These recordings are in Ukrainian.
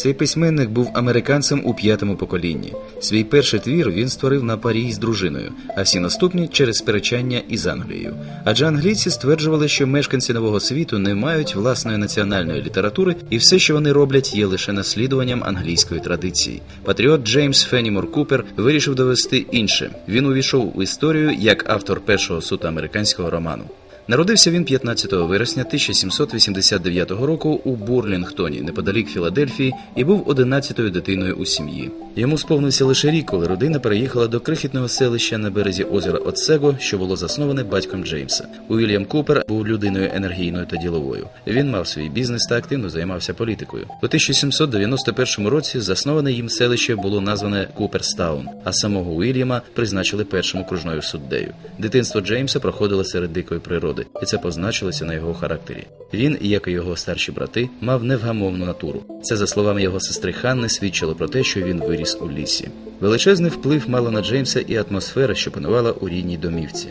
Цей письменник був американцем у п'ятому поколінні. Свій перший твір він створив на парі з дружиною, а всі наступні через сперечання із Англією. Адже англійці стверджували, що мешканці нового світу не мають власної національної літератури, і все, що вони роблять, є лише наслідуванням англійської традиції. Патріот Джеймс Фенімор Купер вирішив довести інше. Він увійшов у історію як автор першого суто американського роману. Народився він 15 вересня 1789 року у Бурлінгтоні, неподалік Філадельфії, і був 11-ю дитиною у сім'ї. Йому сповнився лише рік, коли родина переїхала до крихітного селища на березі озера Оцего, що було засноване батьком Джеймса. Уільям Купер був людиною енергійною та діловою. Він мав свій бізнес та активно займався політикою. У 1791 році засноване їм селище було назване Куперстаун, а самого Уільяма призначили першим окружною суддею. Дитинство Джеймса проходило серед дикої природи, і це позначилося на його характері. Він, як і його старші брати, мав невгамовну натуру. Це, за словами його сестри Ханни, свідчило про те, що він виріс у лісі. Величезний вплив мала на Джеймса і атмосфера, що панувала у рідній домівці.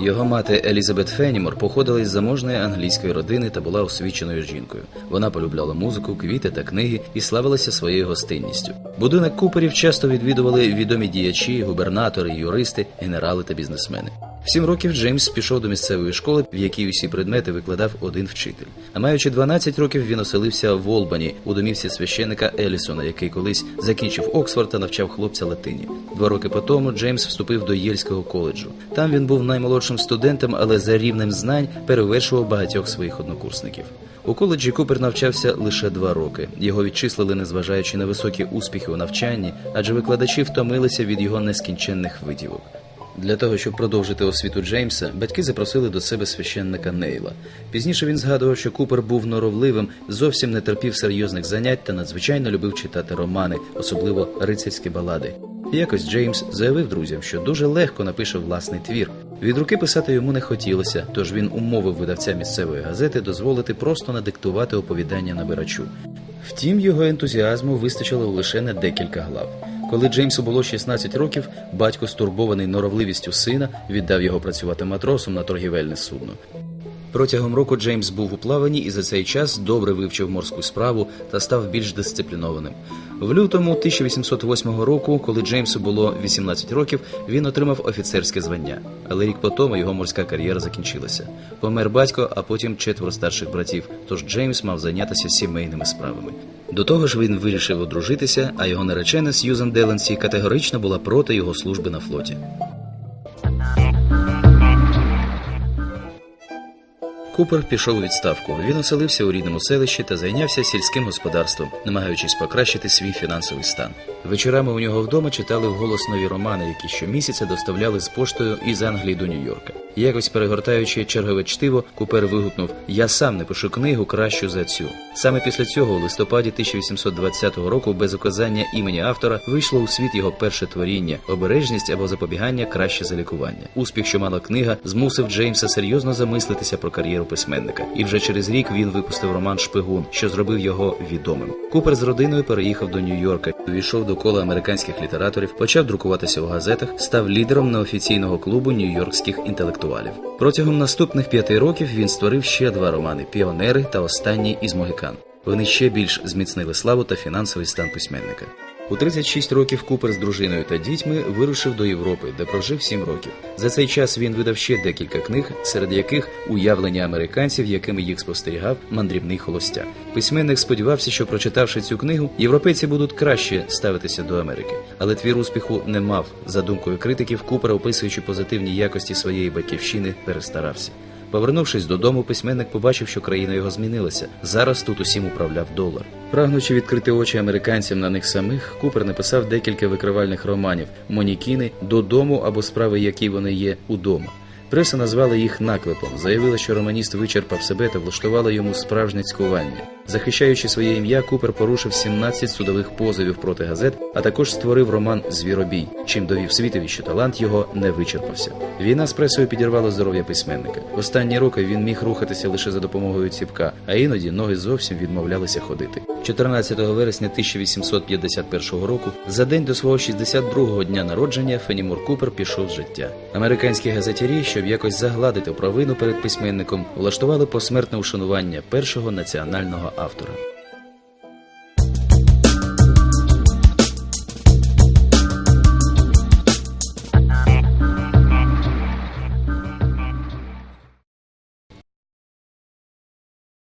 Його мати Елізабет Фенімор походила із заможної англійської родини та була освіченою жінкою. Вона полюбляла музику, квіти та книги і славилася своєю гостинністю. Будинок Куперів часто відвідували відомі діячі, губернатори, юристи, генерали та бізнесмени. В сім років Джеймс пішов до місцевої школи, в якій усі предмети викладав один вчитель. А маючи 12 років, він оселився в Олбані у домівці священика Елісона, який колись закінчив Оксфорд та навчав хлопця латині. Два роки по тому Джеймс вступив до Єльського коледжу. Там він був наймолодшим студентом, але за рівнем знань перевершував багатьох своїх однокурсників. У коледжі Купер навчався лише два роки. Його відчислили, незважаючи на високі успіхи у навчанні, адже викладачі втомилися від його нескінченних витівок. Для того, щоб продовжити освіту Джеймса, батьки запросили до себе священника Нейла. Пізніше він згадував, що Купер був норовливим, зовсім не терпів серйозних занять та надзвичайно любив читати романи, особливо рицарські балади. Якось Джеймс заявив друзям, що дуже легко напише власний твір. Від руки писати йому не хотілося, тож він умовив видавця місцевої газети дозволити просто надиктувати оповідання набирачу. Втім, його ентузіазму вистачило лише на декілька глав. Коли Джеймсу було 16 років, батько, стурбований норовливістю сина, віддав його працювати матросом на торгівельне судно. Протягом року Джеймс був у плаванні і за цей час добре вивчив морську справу та став більш дисциплінованим. В лютому 1808 року, коли Джеймсу було 18 років, він отримав офіцерське звання. Але рік по тому його морська кар'єра закінчилася. Помер батько, а потім четверо старших братів. Тож Джеймс мав зайнятися сімейними справами. До того ж, він вирішив одружитися, а його наречена Сьюзан Деленсі категорично була проти його служби на флоті. Купер пішов у відставку. Він оселився у рідному селищі та зайнявся сільським господарством, намагаючись покращити свій фінансовий стан. Вечорами у нього вдома читали вголос нові романи, які щомісяця доставляли з поштою із Англії до Нью-Йорка. Якось перегортаючи чергове чтиво, Купер вигукнув: Я сам не пишу книгу кращу за цю. Саме після цього, у листопаді 1820 року, без указання імені автора, вийшло у світ його перше творіння обережність або запобігання краще за лікування. Успіх, що мала книга, змусив Джеймса серйозно замислитися про кар'єру письменника. І вже через рік він випустив роман Шпигун, що зробив його відомим. Купер з родиною переїхав до Нью-Йорка, увійшов до кола американських літераторів, почав друкуватися у газетах, став лідером неофіційного клубу нью-йоркських інтелектуалів. Протягом наступних п'яти років він створив ще два романи Піонери та Останній із Могикан. Вони ще більш зміцнили славу та фінансовий стан письменника. У 36 років Купер з дружиною та дітьми вирушив до Європи, де прожив 7 років. За цей час він видав ще декілька книг, серед яких уявлення американців, якими їх спостерігав мандрівний холостяк. Письменник сподівався, що прочитавши цю книгу, європейці будуть краще ставитися до Америки. Але твір успіху не мав. За думкою критиків, Купер, описуючи позитивні якості своєї батьківщини, перестарався. Повернувшись додому, письменник побачив, що країна його змінилася. Зараз тут усім управляв долар. Прагнучи відкрити очі американцям на них самих, Купер написав декілька викривальних романів Монікіни додому або справи, які вони є удома. Преса назвала їх наклепом, заявила, що романіст вичерпав себе та влаштувала йому справжнє цькування. Захищаючи своє ім'я, Купер порушив 17 судових позовів проти газет, а також створив роман Звіробій, чим довів світові, що талант його не вичерпався. Війна з пресою підірвала здоров'я письменника. Останні роки він міг рухатися лише за допомогою ціпка, а іноді ноги зовсім відмовлялися ходити. 14 вересня 1851 року, за день до свого 62-го дня народження, Фенімур Купер пішов з життя. Американські газетярі, щоб якось загладити провину перед письменником, влаштували посмертне ушанування першого національного автора.